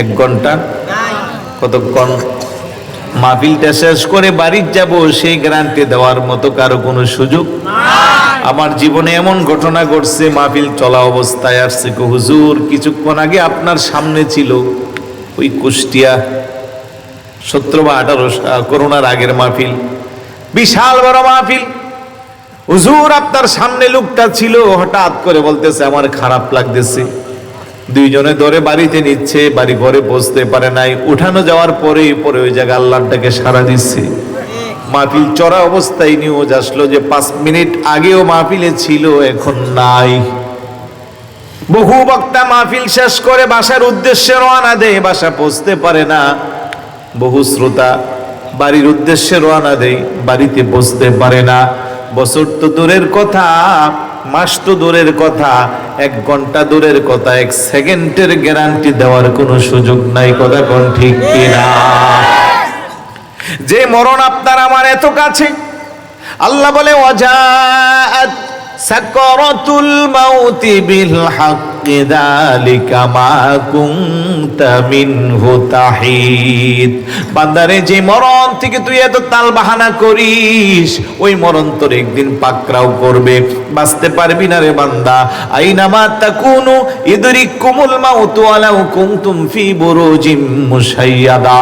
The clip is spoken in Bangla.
এক ঘণ্টা কতক্ষণ? মাহফিলটা শেষ করে বাড়ির যাব, সেই গ্যারান্টি দেওয়ার মতো কারও কোনো সুযোগ? আমার জীবনে এমন ঘটনা ঘটছে, মাহফিল চলা অবস্থায় আসছে হুজুর, কিছুক্ষণ আগে আপনার সামনে ছিল ওই কুষ্টিয়া সতেরো বা আঠারো করোনার আগের মাহফিল। বিশাল বড় মাহফিল। হুজুর, আপনার সামনে লোকটা ছিল, হঠাৎ করে বলতেছে, আমার খারাপ লাগতেছে। দুইজনে ধরে বাড়িতে নিচ্ছে, বাড়ি ঘরে বসতে পারে নাই। উঠানো যাওয়ার পরে পরে ওই জায়গায় আল্লাহটাকে সারা দিচ্ছে। মাহফিল চড়া অবস্থায় নিউজ আসলো যে পাঁচ মিনিট আগেও মাহফিলে ছিল, এখন নাই। বহু বক্তা মাহফিল শেষ করে বাসার উদ্দেশ্যে রওনা দেয়, বাসা পৌঁছতে পারে না। বহু শ্রোতা বাড়ির উদ্দেশ্যে রওনা দেয়, বাড়িতে বসতে পারে না। বছর তো দূরের কথা মাস তো দূরের কথা, এক ঘণ্টা দূরের কথা, এক সেকেন্ডের গ্যারান্টি দেওয়ার কোনো সুযোগ নাই, কথা কোন ঠিক কিনা? যে মরণ আপনার আমার এত কাছে, আল্লাহ বলে ওয়াজাআত সাকরাতুল মাউতি বিল হাক্কি যালিকা মা কুনতা মিনহু তাহিদ। বান্দারে, যে মরণ থেকে তুই এত তাল বাহানা করিস, ওই মরণ তোর একদিন পাকরাও করবে। বাঁচতে পারবি না রে বান্দা। আইনামা তাকুনু ইদরিকুমুল মাউতু ওয়ালাউ কুনতুম ফি বুরুজিম মুশাইয়াদা।